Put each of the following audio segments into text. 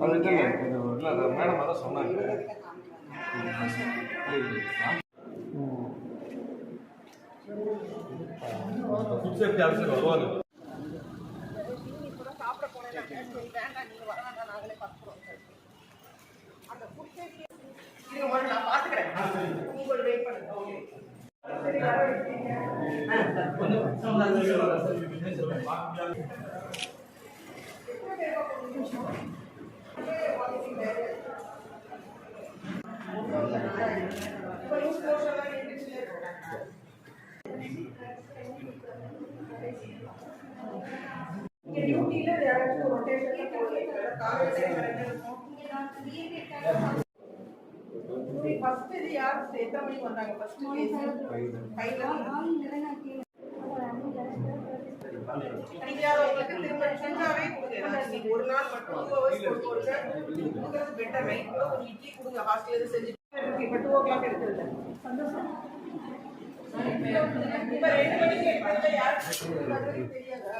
Madam அதான் சொன்னாங்க. Food safety officer வருவாங்க சாப்பிட போனேன் வேண்டாம் நீங்க வர வேண்டாம் நாங்களே பார்த்துக்கிறோம் அந்த ஃபுட் சேஃப்டி இருங்க முதல்ல நான் பார்த்துக்கிறேன் உங்களோட வெயிட் பண்ணுங்க ஓகே சரி வர வைக்கிறீங்க இங்க டியூட்டில யாராச்சும் ரொட்டேஷன்ல போறீங்க காலையில டைம் இருக்கும் ஃபர்ஸ்ட் இது யார் எத்தனை வந்தாங்க ஃபர்ஸ்ட் நீங்க உங்களுக்கு திரும்ப கொடுங்க ஒரு நாள் மட்டும் டூ ஹவர்ஸ் பெட்டர் நைட் ஒரு இட்லி கொடுங்க ஹாஸ்டல் எது செஞ்சு இப்போ டூ ஓ கிளாக் எடுத்துருங்க சந்தோஷம். இப்ப ரெண்டு மணிக்கு யாருக்கு தெரியாதா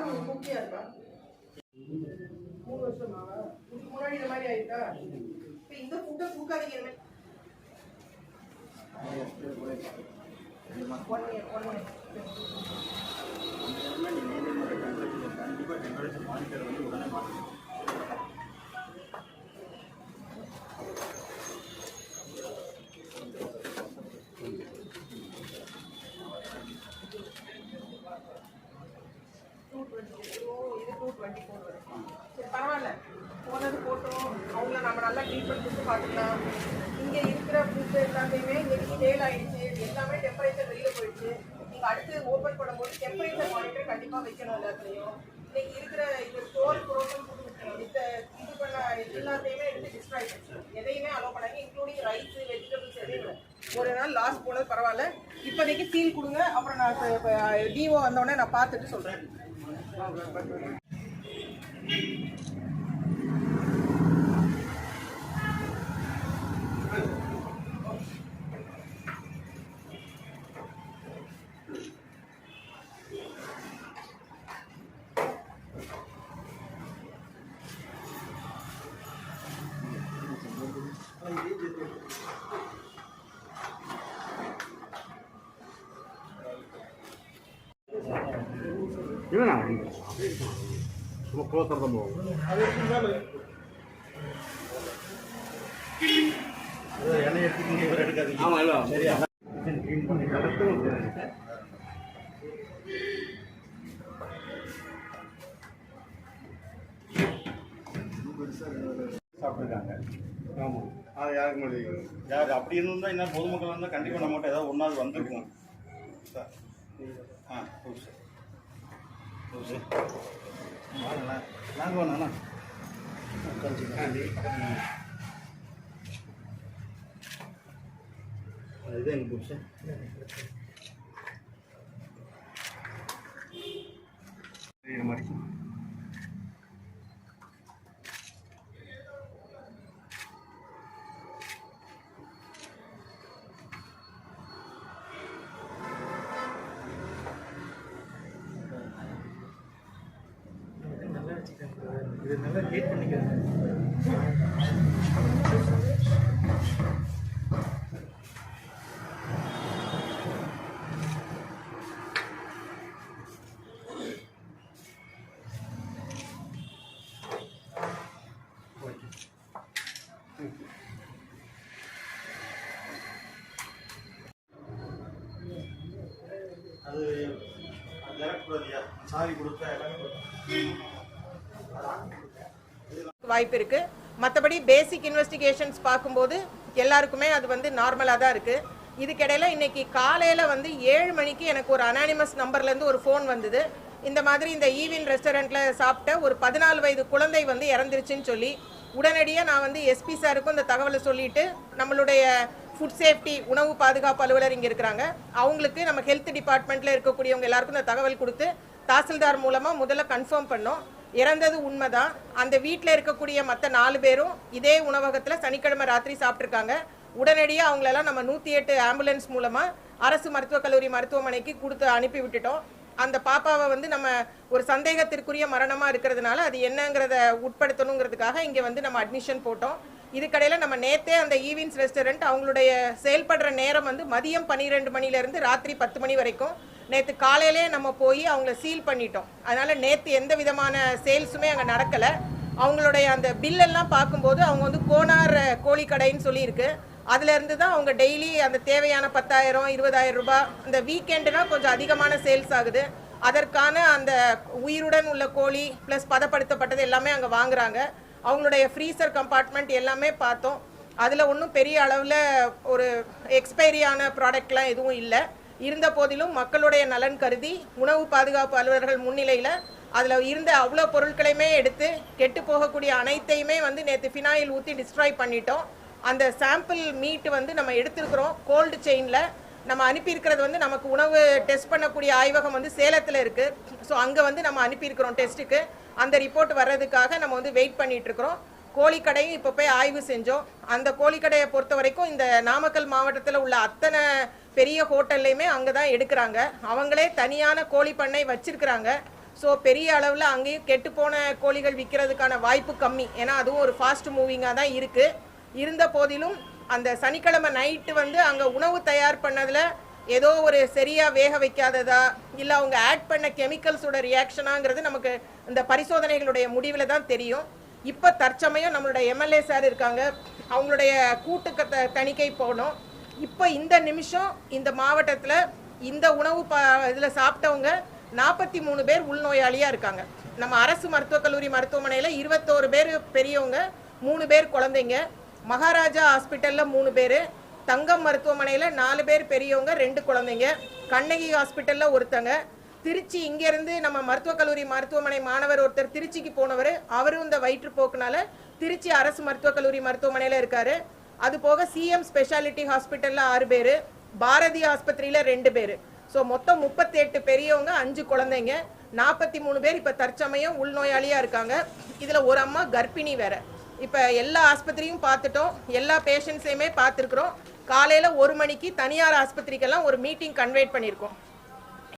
யார் உங்க குக்கியா இருக்கா மூணு வருஷமா இதுக்கு முன்னாடி இந்த மாதிரி ஆயிட்டா? இப்ப இந்த ஃபுட்டை கொடுக்காதீங்க one டூ டுவெண்ட்டி ஃபோர் வரைக்கும். சரி, பரவாயில்ல. போனது போட்டோம். அவங்கள நம்ம நல்லா ட்ரீட்மெண்ட் கொடுத்து பார்த்துக்கலாம். இங்கே இருக்கிற ஃபுட் எல்லாத்தையுமே இங்கே சேல் ஆகிடுச்சு எல்லாமே டெம்பரேச்சர் வெளியில் போயிடுச்சு. நீங்கள் அடுத்து ஓப்பன் பண்ணும்போது டெம்பரேச்சர் மானிட்டர் கண்டிப்பாக வைக்கணும் எல்லாத்துலேயும். இன்னைக்கு இருக்கிற இது ஸ்டோர் ப்ரோசன் இந்த இது பண்ண எல்லாத்தையுமே எடுத்து டிஸ்ட்ராய் எதையுமே அலோவ் பண்ணாங்க. இன்க்ளூடிங் ரைஸ் வெஜிடபிள்ஸ் எதையுமே ஒரு நாள் லாஸ் போனது பரவாயில்ல. இப்போதைக்கு சீல் கொடுங்க. அப்புறம் நான் டிஓ வந்தோடனே நான் பார்த்துட்டு சொல்கிறேன் 你们两个人。சும்மா க்ளோஸ் தான் போகும் எண்ணெய் எடுத்து எடுக்காது ஆமாம் இல்லை. சரியா க்ளீன் பண்ணி சாப்பிட்ருக்காங்க ஆமாம் அது யாருக்கு முடியும் யார் அப்படி இருந்தால் என்ன பொதுமக்கள் இருந்தால் கண்டிப்பாக நம்மகிட்ட ஏதாவது ஒன்றாவது வந்திருக்கும் சார் ஆ ஓகே சார் ஓகே சார் நாங்கள் வேணாண்ணா இதுதான் எங்கள் இது மாதிரி. இது நல்லா ஹீட் பண்ணிக்கிறேன் அது அது இறக்கக்கூடாதுயா சாரி கொடுத்தா எல்லாமே வாய்ப்பு இருக்கு மற்றபடி பேசிக் இன்வெஸ்டிகேஷன்ஸ் பார்க்கும்போது எல்லாருக்குமே அது வந்து நார்மலாக தான் இருக்குது இதுக்கிடையில இன்னைக்கு காலையில் வந்து ஏழு மணிக்கு எனக்கு ஒரு அனானிமஸ் நம்பர்லேருந்து ஒரு ஃபோன் வந்தது. இந்த மாதிரி இந்த ஈவின் ரெஸ்டாரண்ட்டில் சாப்பிட்ட ஒரு பதினாலு வயது குழந்தை வந்து இறந்துருச்சுன்னு சொல்லி உடனடியாக நான் வந்து எஸ்பி சாருக்கும் இந்த தகவலை சொல்லிட்டு நம்மளுடைய ஃபுட் சேஃப்டி உணவு பாதுகாப்பு அலுவலர் இங்கே இருக்கிறாங்க. அவங்களுக்கு நம்ம ஹெல்த் டிபார்ட்மெண்ட்டில் இருக்கக்கூடியவங்க எல்லாருக்கும் இந்த தகவல் கொடுத்து தாசில்தார் மூலமாக முதல்ல கன்ஃபார்ம் பண்ணோம். இறந்தது உண்மைதான் அந்த வீட்டில் இருக்கக்கூடிய மற்ற நாலு பேரும் இதே உணவகத்தில் சனிக்கிழமை ராத்திரி சாப்பிட்ருக்காங்க உடனடியாக அவங்களெல்லாம் நம்ம நூற்றி எட்டு ஆம்புலன்ஸ் மூலமாக அரசு மருத்துவக் கல்லூரி மருத்துவமனைக்கு கொடுத்து அனுப்பி விட்டுட்டோம். அந்த பாப்பாவை வந்து நம்ம ஒரு சந்தேகத்திற்குரிய மரணமாக இருக்கிறதுனால அது என்னங்கிறத உட்படுத்தணுங்கிறதுக்காக இங்கே வந்து நம்ம அட்மிஷன் போட்டோம். இதுக்கடையில் நம்ம நேத்தே அந்த ஈவின்ஸ் ரெஸ்டாரண்ட் அவங்களுடைய செயல்படுற நேரம் வந்து மதியம் பன்னிரெண்டு மணிலேருந்து ராத்திரி பத்து மணி வரைக்கும் நேற்று காலையிலே நம்ம போய் அவங்கள சீல் பண்ணிட்டோம். அதனால் நேற்று எந்த விதமான சேல்ஸுமே அங்கே நடக்கலை. அவங்களுடைய அந்த பில்லெல்லாம் பார்க்கும்போது அவங்க வந்து கோனார் கோழிக்கடைன்னு சொல்லியிருக்கு. அதுலேருந்து தான் அவங்க டெய்லி அந்த தேவையான பத்தாயிரம் இருபதாயிரம் ரூபாய் இந்த வீக்கெண்டுனா கொஞ்சம் அதிகமான சேல்ஸ் ஆகுது. அதற்கான அந்த உயிருடன் உள்ள கோழி ப்ளஸ் பதப்படுத்தப்பட்டது எல்லாமே அங்கே வாங்குறாங்க. அவங்களுடைய ஃப்ரீசர் கம்பார்ட்மெண்ட் எல்லாமே பார்த்தோம். அதில் ஒன்றும் பெரிய அளவில் ஒரு எக்ஸ்பைரியான ப்ராடக்ட்லாம் எதுவும் இல்லை. இருந்த போதிலும் மக்களுடைய நலன் கருதி உணவு பாதுகாப்பு அலுவலர்கள் முன்னிலையில் அதில் இருந்த அவ்வளோ பொருட்களையுமே எடுத்து கெட்டு போகக்கூடிய அனைத்தையுமே வந்து நேற்று ஃபினாயில் ஊற்றி டிஸ்ட்ராய் பண்ணிட்டோம். அந்த சாம்பிள் மீட் வந்து நம்ம எடுத்திருக்கிறோம். கோல்டு செயினில் நம்ம அனுப்பியிருக்கிறது வந்து நமக்கு உணவு டெஸ்ட் பண்ணக்கூடிய ஆய்வகம் வந்து சேலத்தில் இருக்குது ஸோ அங்கே வந்து நம்ம அனுப்பியிருக்கிறோம் டெஸ்ட்டுக்கு அந்த ரிப்போர்ட் வர்றதுக்காக நம்ம வந்து வெயிட் பண்ணிகிட்ருக்குறோம் கோழிக்கடையும் இப்போ போய் ஆய்வு செஞ்சோம். அந்த கோழிக்கடையை பொறுத்த வரைக்கும் இந்த நாமக்கல் மாவட்டத்தில் உள்ள அத்தனை பெரிய ஹோட்டல்லையுமே அங்கே தான் எடுக்கிறாங்க. அவங்களே தனியான கோழி பண்ணை வச்சிருக்கிறாங்க. ஸோ பெரிய அளவில் அங்கேயும் கெட்டுப்போன கோழிகள் விற்கிறதுக்கான வாய்ப்பு கம்மி. ஏன்னா அதுவும் ஒரு ஃபாஸ்ட் மூவிங்காக தான் இருக்குது இருந்த போதிலும் அந்த சனிக்கிழமை நைட்டு வந்து அங்கே உணவு தயார் பண்ணதில் ஏதோ ஒரு சரியாக வேக வைக்காததா இல்லை அவங்க ஆட் பண்ண கெமிக்கல்ஸோட ரியாக்ஷனாங்கிறது நமக்கு இந்த பரிசோதனைகளுடைய முடிவில் தான் தெரியும். இப்போ தற்சமயம் நம்மளுடைய எம்எல்ஏ சார் இருக்காங்க. அவங்களுடைய கூட்டுக்க த தணிக்கை போனோம். இப்போ இந்த நிமிஷம் இந்த மாவட்டத்தில் இந்த உணவு ப இதில் சாப்பிட்டவங்க நாற்பத்தி மூணு பேர் உள்நோயாளியாக இருக்காங்க. நம்ம அரசு மருத்துவக் கல்லூரி மருத்துவமனையில் இருபத்தோரு பேர் பெரியவங்க மூணு பேர் குழந்தைங்க மகாராஜா ஹாஸ்பிட்டலில் மூணு பேர் தங்கம் மருத்துவமனையில் நாலு பேர் பெரியவங்க ரெண்டு குழந்தைங்க கண்ணகி ஹாஸ்பிட்டலில் ஒருத்தங்க திருச்சி இங்கேருந்து நம்ம மருத்துவக் கல்லூரி மருத்துவமனை மாணவர் ஒருத்தர் திருச்சிக்கு போனவர் அவரும் இந்த வயிற்றுப்போக்குனால திருச்சி அரசு மருத்துவக் கல்லூரி மருத்துவமனையில் இருக்காரு. அது போக சிஎம் ஸ்பெஷாலிட்டி ஹாஸ்பிட்டலில் ஆறு பேர் பாரதி ஆஸ்பத்திரியில் ரெண்டு பேர். ஸோ மொத்தம் முப்பத்தெட்டு பெரியவங்க அஞ்சு குழந்தைங்க நாற்பத்தி மூணு பேர் இப்போ தற்சமயம் உள்நோயாளியாக இருக்காங்க. இதில் ஒரு அம்மா கர்ப்பிணி வேற. இப்போ எல்லா ஆஸ்பத்திரியும் பார்த்துட்டோம் எல்லா பேஷண்ட்ஸையுமே பார்த்துருக்குறோம் காலையில் ஒரு மணிக்கு தனியார் ஆஸ்பத்திரிக்கெல்லாம் ஒரு மீட்டிங் கன்வேட் பண்ணியிருக்கோம்